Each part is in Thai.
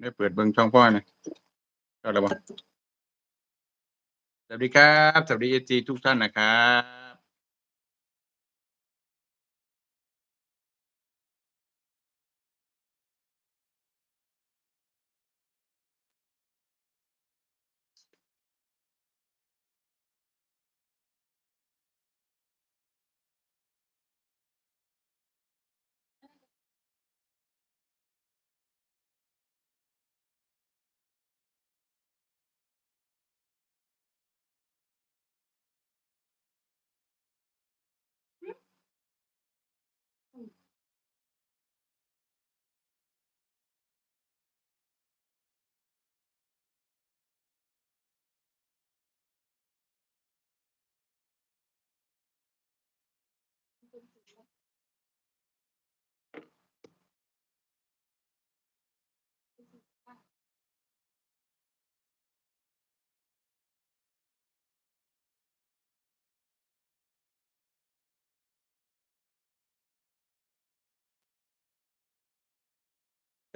ได้เปิดเบิ่งช่องพ่อนะก็แล้วบ่สวัสดีครับ สวัสดีเอจีทุกท่านนะครับ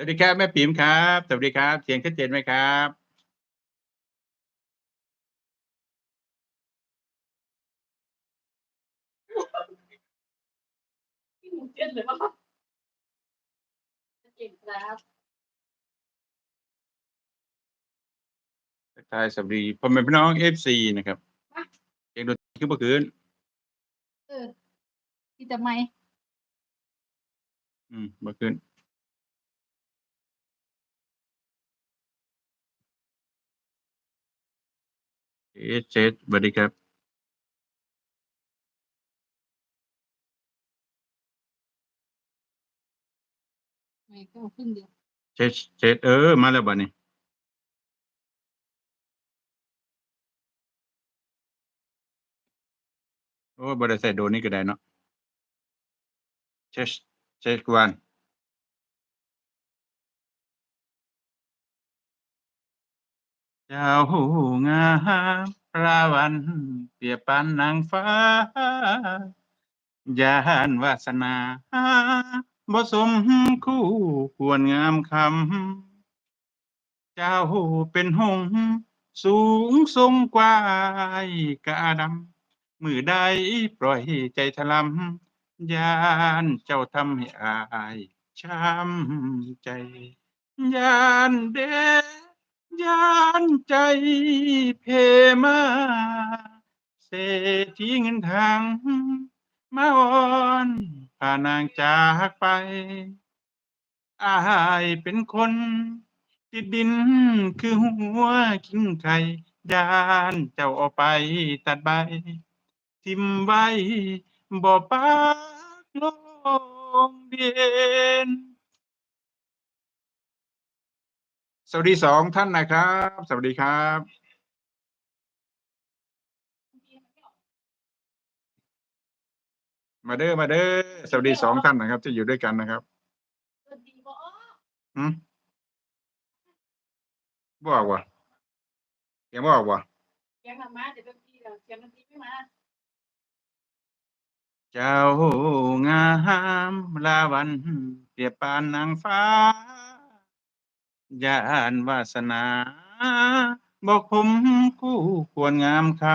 วัสดีครับแม่ปิ๋มครับ สวัสดีครับ เสียงชัดเจนไหมครับพี่หมูเจ็ดเลยปะคะเจ็ดครับทักทายสวัสดีพ่อแม่พี่น้องเอฟซีนะครับเสียงดนตรีขึ้นเมื่อคืนเออที่จะไม่อืมเมื่อคืน เอสเจ็ดสวัสดีครับไม่ก็ขึ้นเดียวเจ็ดเจ็ดเออ มาแล้วบัดนี้โอ้บริษัทโดนนี่ก็ได้เนาะเช็ดเช็ดกวน เจ้างามพระวันเปรียบปานนางฟ้ายานวาสนาบ่สมคู่ควรงามคำ เจ้าเป็นหงส์สูงทรงกวายกะดำมือใดปล่อยใจทลำยานเจ้าทำให้อายช้ำใจยานเด ยานใจเพมาเศรษฐีเงินทางมาอ่อนพานางจากไป อายเป็นคนติดดินคือหัวกิ้งไข่ยานเจ้าเอาไปตัดใบ ทิมไว้บ่ปากลงเดียน สวัสดีสองท่านนะครับ สวัสดีครับ มาเด้อมาเด้อสวัสดีสองท่านนะครับ ที่อยู่ด้วยกันนะครับอืมบอกว่าเสียังบอกว่าเสียงมาเดี๋ยวเป็นทีเดี๋ยวเสียงมันทีไม่มาเจ้างามลาวันเปรียบปานนางฟ้า ยานวาสนาบอกผมคู่ควรงามคำ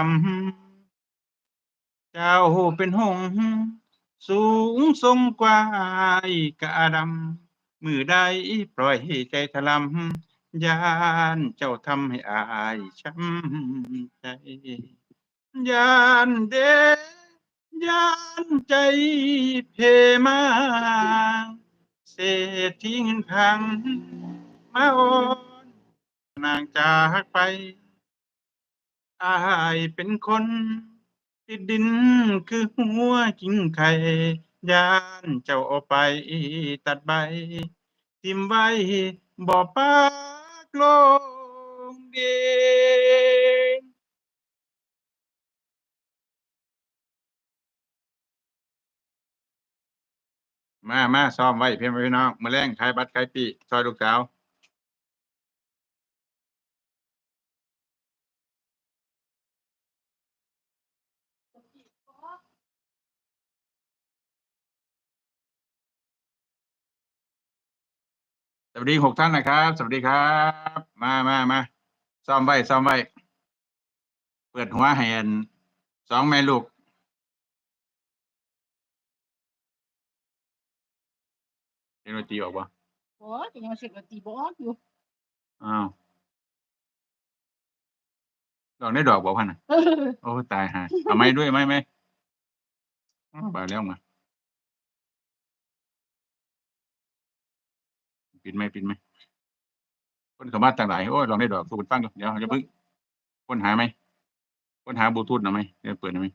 เจ้าเป็นหงส์สูงทรงกวายกะดำ มือใดปล่อยใจทะลำยานเจ้าทำให้อายช้ำใจยานเดยานใจเพมา เศรษฐีเงินพัง มาอ่อนนางจากไป อายเป็นคน ติดดินคือหัวกิ้งไข่ยานเจ้าเอาไปตัดใบ ทิมไว้บ่ปากลงเดนมา มา ซ้อมไว้เพียงพี่น้องมาแรงขายบัตรขายปีซอยลูกสาว สวัสดีหกท่านนะครับ สวัสดีครับ มามามาซ้อมไว้ซ้อมไว้เปิดหัวให้อันสองแม่ลูกเรียนดนตรีออกปะโอ้ยยังมาเสียงดนตรีบออกอยู่อ้าวดอกได้ดอกบอกพันน่ะเออโอ้ตายฮะเอาไม้ด้วยไหมไหมอ้าวไปแล้วมา ปิดไหมปิดไหมคนสามารถต่างหลายโอ้ยลองได้ดอกสูบฟังก่อนเดี๋ยวจะพึ่งค้นหาไหมค้นหาบลูทูธหน่อยไหมเดี๋ยวเปิดหน่อยไหม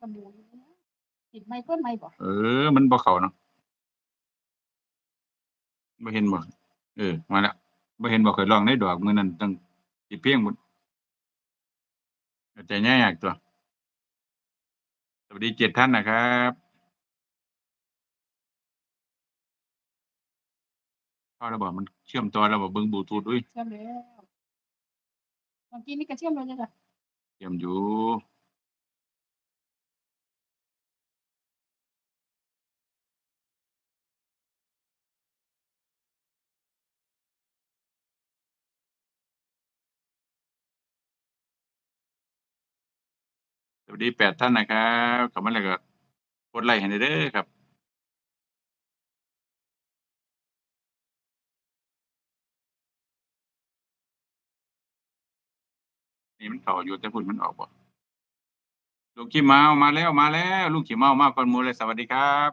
กระบูอยู่นะติดไม้ก้นไม้บ่เออ มันบ่เข้าเนาะบ่เห็นบ่เออ มาแล้วบ่เห็นบ่เคยลองได้ดอกมื้อนั้นตั้งสิเพียงหมดใจง่ายยากตัว สวัสดีเจ็ดท่านนะครับ เข้าแล้วบอกมันเชื่อมต่อแล้วบอกเบิ่งบลูทูธอุ้ยเชื่อมแล้วเมื่อกี้นี่ก็เชื่อมแล้วจ้ะเชื่อมอยู่สวัสดีแปดท่านนะครับขอบคุณแล้วก็กดไลค์ให้หน่อยเด้อครับ นี่มันเข้าอยู่แต่พุ่นมันออกบ่ลูกขี้เมามาแล้วมาแล้วลูกขี้เมามาก่อนหมูเลยสวัสดีครับ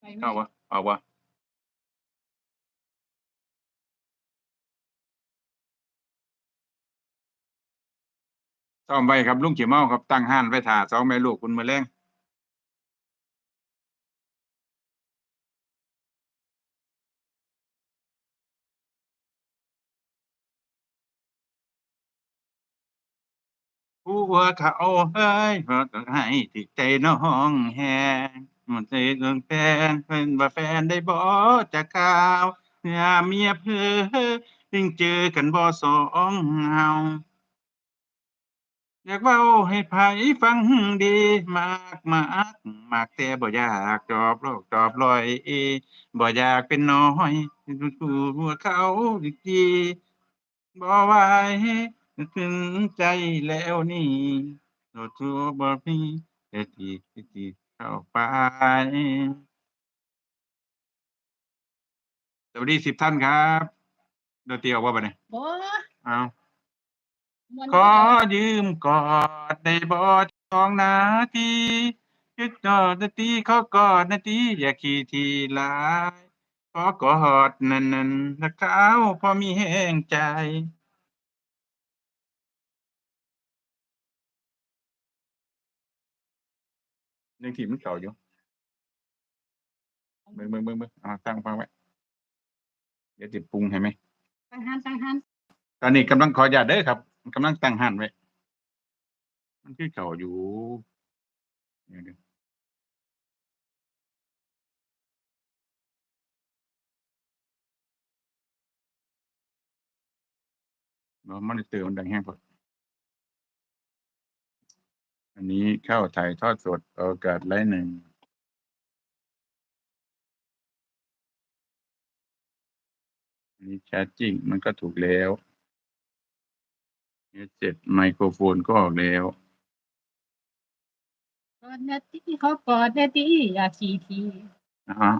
ไปไม่เข้าวะออกวะซ่อมไว้ครับลุงขี้เมาครับตั้งห้านไว้ถ่าสองแม่ลูกคุณมือแรง วเขาเฮ้ยเพราะต้องให้ติดใจน้องแฮงมันใจเรื่องแฟนเป็นว่าแฟนได้บ่จะก้าวอย่าเมียเพ้อยิ่งเจอกันบ่สองเฮาอยากเว้าให้ไผฟังดีมากมากมากแต่บ่อยากจอบโลกจอบลอยเอบ่อยากเป็นน้อยผู้หัวเขาอีกทีบ่ไหว ขึ้นใจแล้วนี่โดดทัวบ่มีแต่ที่ที่เข้าไปสวัสดีสิบท่านครับโดนตีออกว่าบ่เนี่ยบ่เอาม่วนขอยืมกอดในบ่สองนาทียึดจอดนาทีขอกอดนาทีอย่าขี้ทีหลายขอกอดนั่นนั่นนักขาวพอมีแห้งใจ ยังทีมันเก่าอยู่เบิ่งเบิ่งเบิ่งเบิ่งอ่าตั้งฟังไว้เดี๋ยวติดปรุงให้ไหมตั้งหันตั้งหันตอนนี้กำลังขออนุญาตเด้อครับกำลังตั้งหันไว้มันคือเก่าอยู่เดี๋ยวเดี๋ยวเรามันเตือนมันดังแห้งพอ อันนี้เข้าถ่ายทอดสดออกอากาศไลฟ์หนึ่งอันนี้ชาร์จจิ้งมันก็ถูกแล้วเจ็ดไมโครโฟนก็ออกแล้วกอดนาทีเขากอดนาทีอย่าขี้ทีอ่า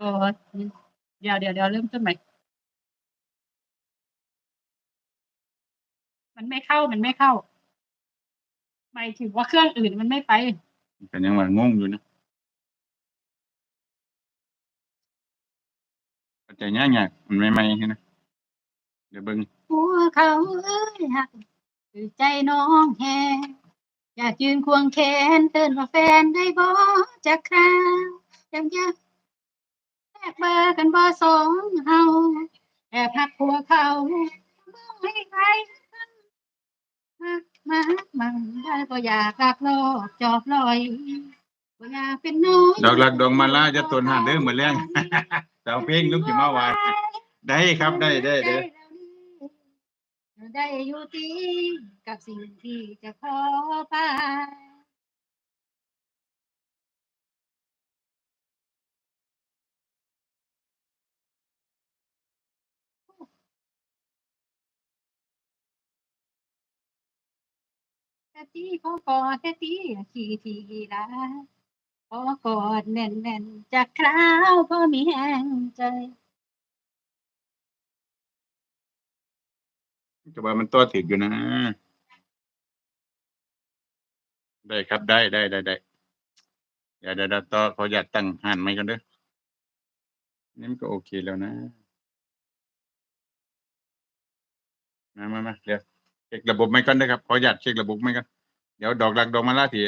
กอดเดี๋ยวเดี๋ยวเดี๋ยวเริ่มต้นใหม่มันไม่เข้ามันไม่เข้า หมายถึงว่าเครื่องอื่นมันไม่ไปเป็นยังว่างงอยู่นะเข้าใจยากยากมันไม่ไม่ๆนะเดี๋ยวเบิ่งหัวเขาเอ้ยหักคือใจน้องแฮอยากยืนควงแขนเตือนว่าแฟนได้บ่จะคราวยังอยากแลกเบอร์กันบ่สองเฮาแอบหักหัวเขาบ่ให้ใครหัก มามังได้บ่อยากรักโลกจอบลอยบ่อยากเป็นน้อยดอกหลักดอกมาลาจะตนหาเด้อเหมือนแรงสาวเพลงลูกกี่มาวานได้ครับได้ได้เด้อได้อยู่ที่กับสิ่งที่จะขอไป ตีขอกอดแค่ตีขี่ทีลาขอกอดแน่นๆจากคราวพอมีแห้งใจจะว่ามันตัวถึกอยู่นะ ได้ครับได้ได้ได้ได้เดี๋ยวเดี๋ยวเดี๋ยวต่อขออยากตั้งหันไหมกันเด้อนี่มันก็โอเคแล้วนะ มามามาเดี๋ยวเช็คระบบไม่ก่อนเด้อครับ ขออยากเช็คระบบไม่ก่อน เดี๋ยวดอกหลักดอกมาลาที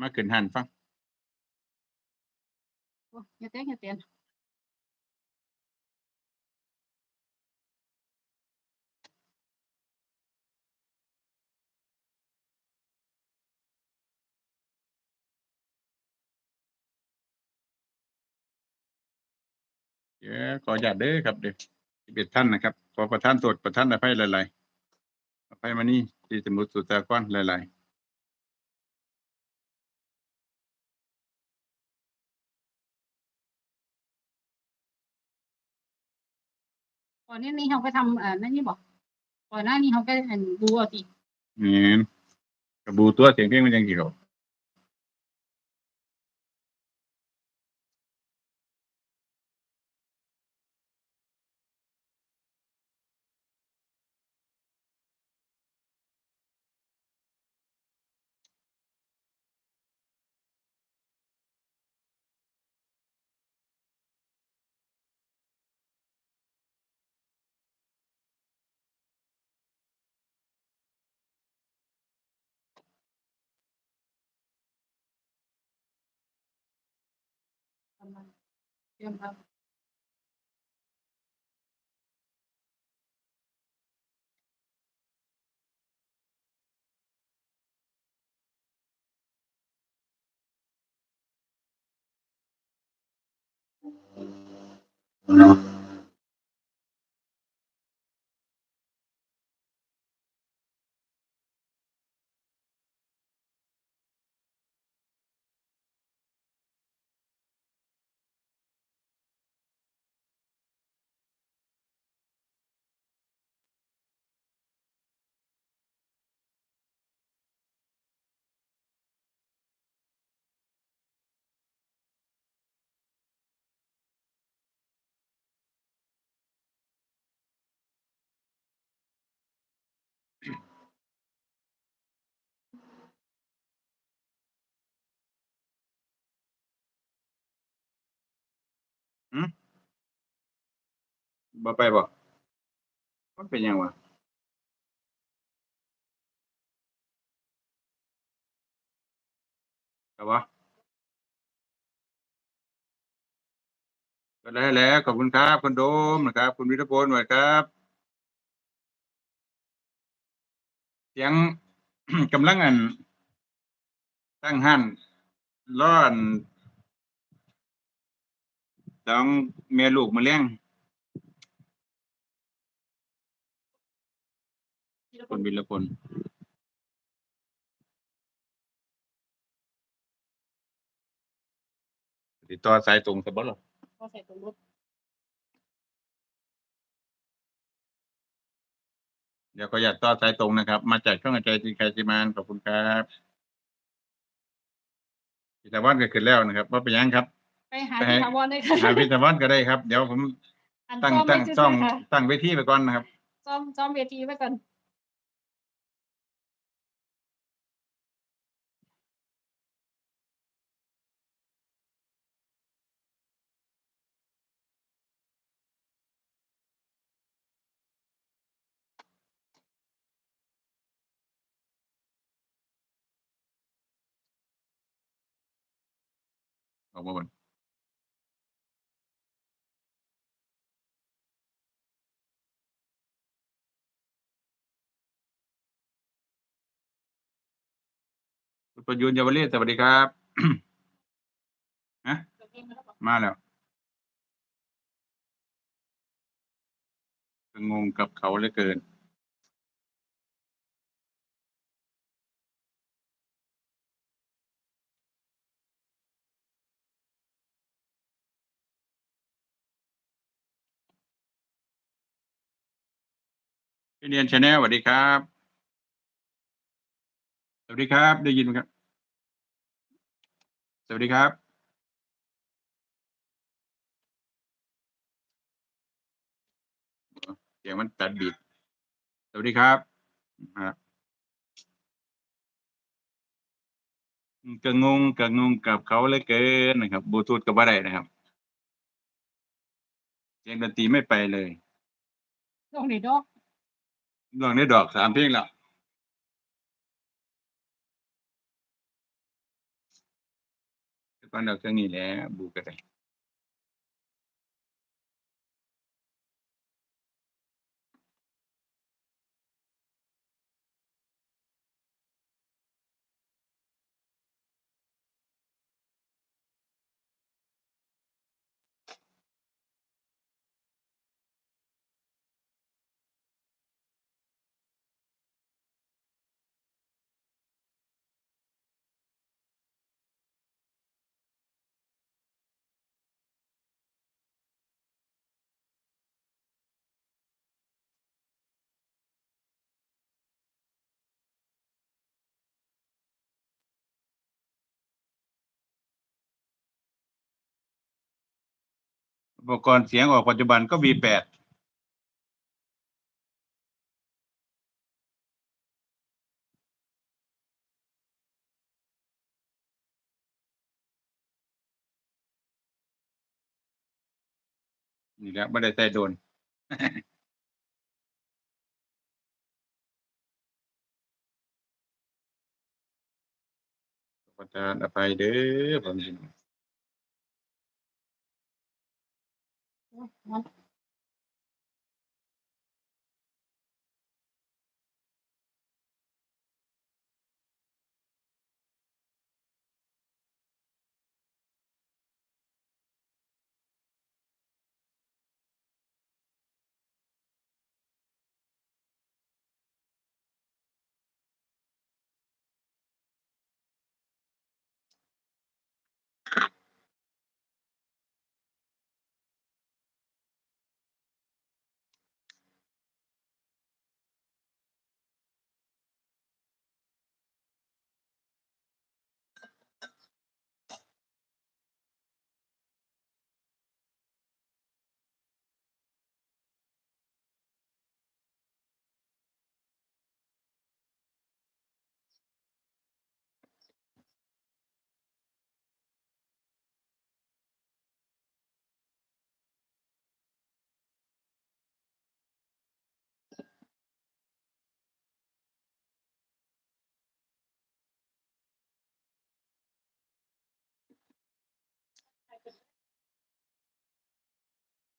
มาขึ้นหันฟังโอ้ยอย่าเต้นอย่าเต้นเดี๋ยวขออยากเด้อครับเดี๋ยวสิบเอ็ดท่านนะครับ ขอประท่านตรวจประท่านอภัยหลายๆอภัยมานี่ที่สมุทรสุสาครหลายก่ อนนี้นี่เขาไปทำเอ่อนั่นนี่บอกก่อนหน้านี้เขาก็เห็นดูเอาสินี่กระบูตัวเสียงเพลงมันยังกี่เขา เต บ่ไปบ่ มันเป็นยังวะครับวะก็ได้แล้วขอบคุณครับคุณโดมนะครับ คุณวิทยพลหน่อยครับ เสียง กำลังอันตั้งหันร้อน ต้องเมียลูกมาเลี้ยงคุณวิรพลติดต่อสายตรงสบหรอก็ใส่ตัวรถเดี๋ยวก็อยากต่อสายตรงนะครับ มาจากช่องอาจารย์จีไคจิมานขอบคุณครับพิธาวันก็ขึ้นแล้วนะครับ ว่าเป็นยังครับ ไปหาไปให้ที่ถาวรเลยค่ะหาพิธาวันก็ได้ครับ เดี๋ยวผมอันตั้งซ่อมตั้งไว้ซื่ซ่องๆค่ะตั้งเวทีไปก่อนนะครับซ่อมซ่อมเวทีไว้ก่อนออกมาบน ประยุนยาวเรศสวัสดีครับฮะมาแล้วงงกับเขาเหลือเกิน พี่เนียนชาแนลสวัสดีครับ สวัสดีครับ ได้ยินไหมครับ สวัสดีครับเสียงมันตัดบิด สวัสดีครับครับก็งงก็งงกับเขาเหลยเกินนะครับบลูทูธก็บ่ได้นะครับเสียงดนตรีไม่ไปเลยลงในดอกลองได้ดอกสามเพลงแล้ว kanda kangi le bu kare อุปกรณ์เสียงออกปัจจุบันก็ V8 นี่แหละไม่ได้ใส่โดนประทานอภัยเด้อผม พี่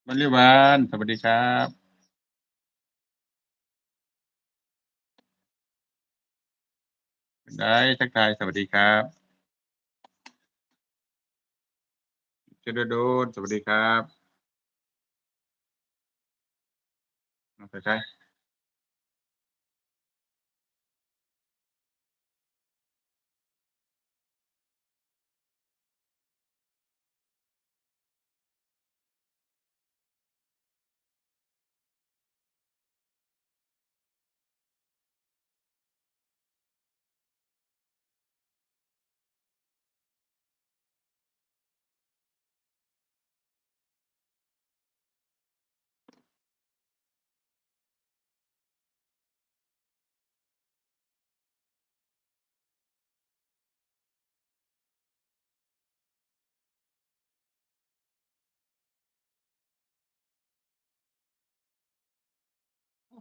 วันรีวานสวัสดีครับได้ทักทายสวัสดีครับเจดโดนสวัสดีครับมาไปใช่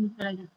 มิวสิ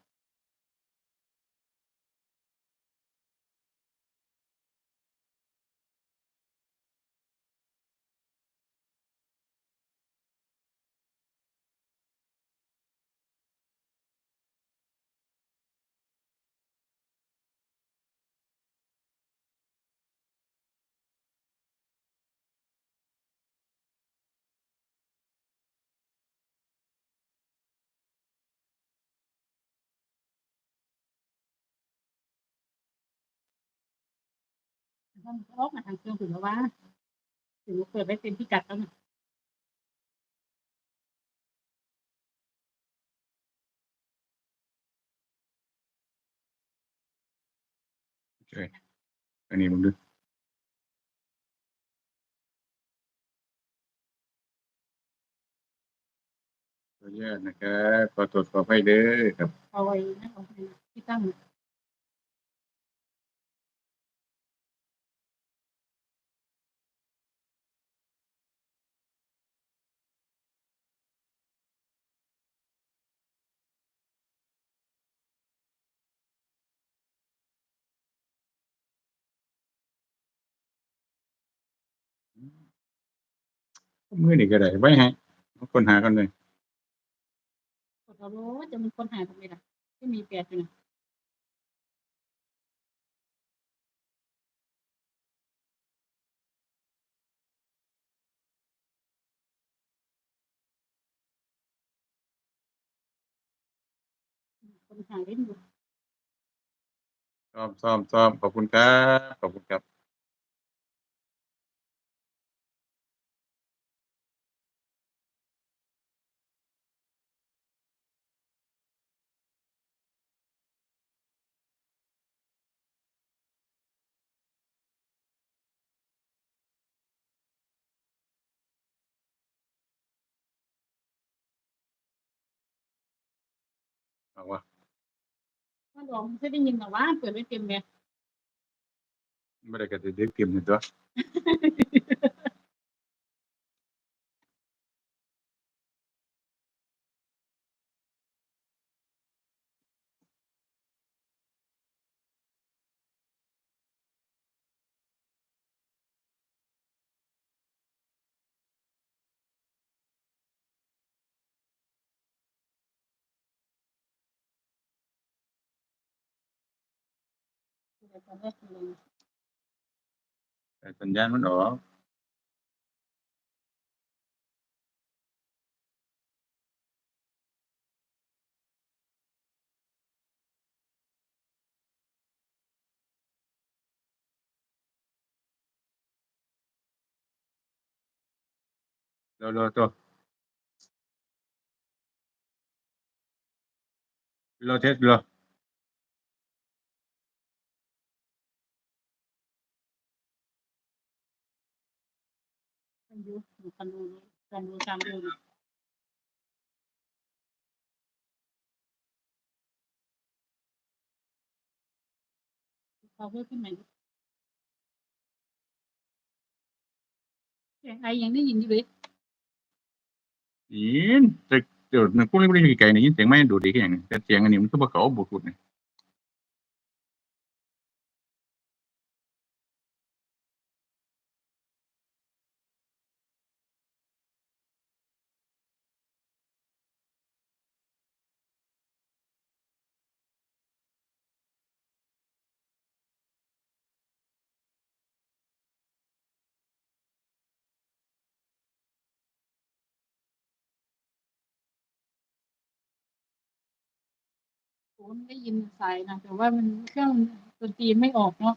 มค์ไมเซอร์เป็นอะไรนะมันออกมาทางเครื่องถึงแล้วว่าถึงเปิดไว้เต็มพิกัดแล้วนะใช่อันนี้มึงดูขออนุญาตนะครับขอตรวจสอบให้เด้อครับเอาไว้นั่นเอาไปที่ตั้ง มือนี่ก็ได้ไว้ให้คนหากันเลยกดเอาโลจะมีคนหายตรงนี้ล่ะที่มีแปดอยู่นะคนหายเล่นอยู่ซ้อมซ้อมซ้อมขอบคุณครับ ขอบคุณครับ เอาวะว่าลองไม่ได้ยินหรอว่าเปิดไว้เต็มเลยไม่ได้กระติดเก็บหนึ่งตัวตอนแรกเลยแต่สัญญาณมันออกเร็วเร็วตัว เราเทสเหรอ กันดูกันดูตามดูนะเขาเพิ่มขึ้นไหมเสียงไอยังได้ยินอยู่เลยยินแต่เดี๋ยวนึกพวกนี้ไม่ได้มีไกลนี่ยินเสียงไม่ดูดีแค่อย่างนี้แต่เสียงอันนี้มันก็บอกเขาบุตรเนี่ย ได้ยินสายนะแต่ว่ามันเครื่องดนตรีไม่ออกเนาะ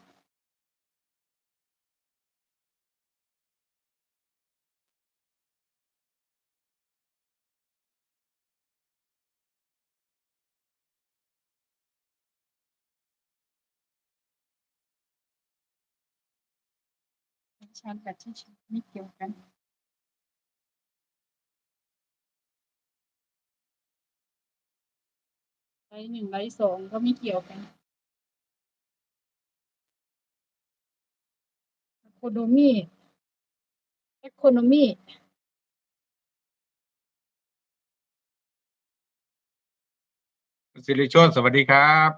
ชาร์จแบตเฉยๆไม่เกี่ยวกัน ไลท์หนึ่งไลท์สองก็ไม่เกี่ยวกันโคโนมีเอโคโนมีสิริโชตสวัสดีครับ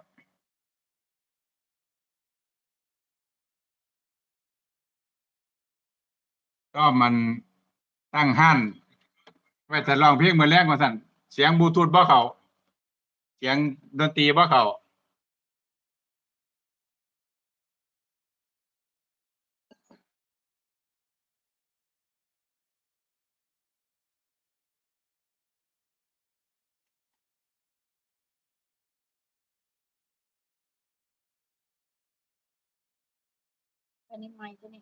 ก็มันตั้งหันไว้แต่ร้องเพลงมือแรกมาสั่นเสียงบลูทูธบ่เขา เสียงดนตรีบ่เขาอันนี้ไม้ตัวนี้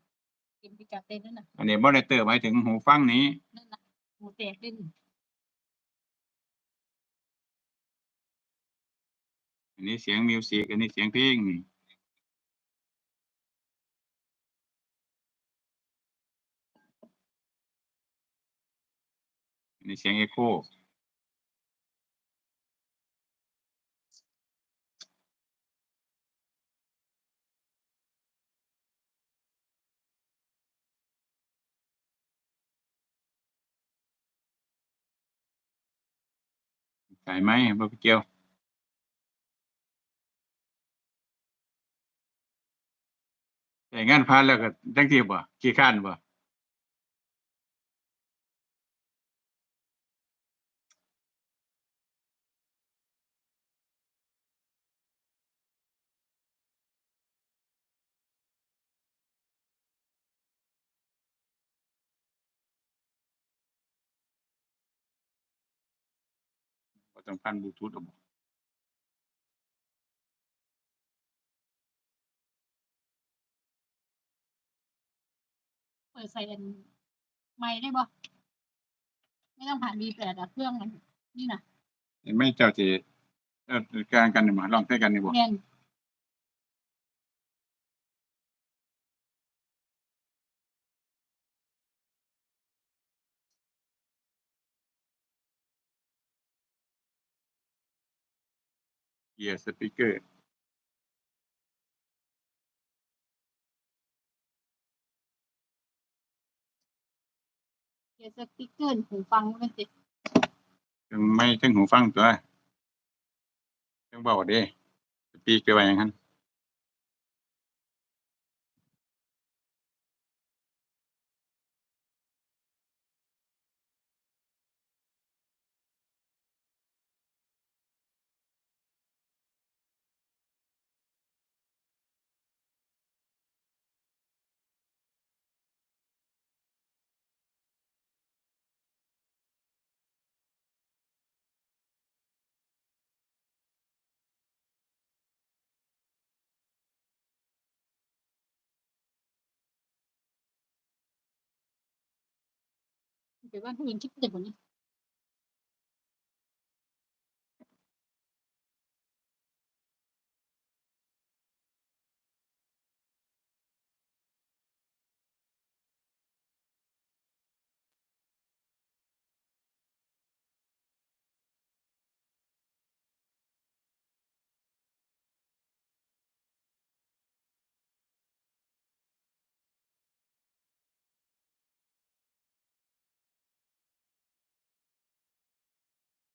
กินไปจับเต้นนั่นน่ะอันนี้มอนิเตอร์หมายถึงหูฟังนี้ นั่นน่ะหมูแตกเล่น นนี้เสียงมิวสิกอันนี้เสียงเพลงนี่อันนี้เสียงเอ็โคใส่ไหมบ่เกี่ยว แต่งานพานแล้วก็จังที่บ่ขี้ข้านบ่ต้องพันบลูทูธเอาบ่ ดใส่อันไม้ได้บ่ไม่ต้องผ่านบีแปดอะเครื่องมันนี่น่ะเห็นไหม่เจ้าสิเอ่อการกันนี่บ่ลองใส่กันนี่บ่แน่นเกียร์สปีกเกอร์ ดี๋ยวสติ๊กเกอร์หูฟังมันติดถึงไม่ถึงหูฟังตัวยังเบาเด้ปีกไปไว้อยังนั้น เดี๋ยวว่าผู้หญิ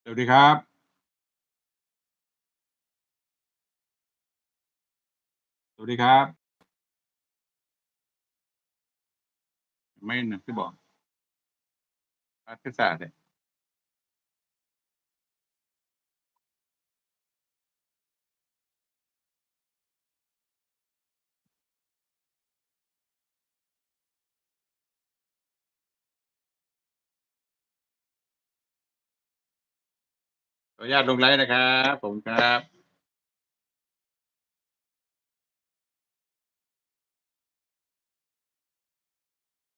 สวัสดีครับสวัสดีครับไม่นะพี่บอกอาคือศาสตร์เลย อนุญาตลงไลน์นะครับผมครับ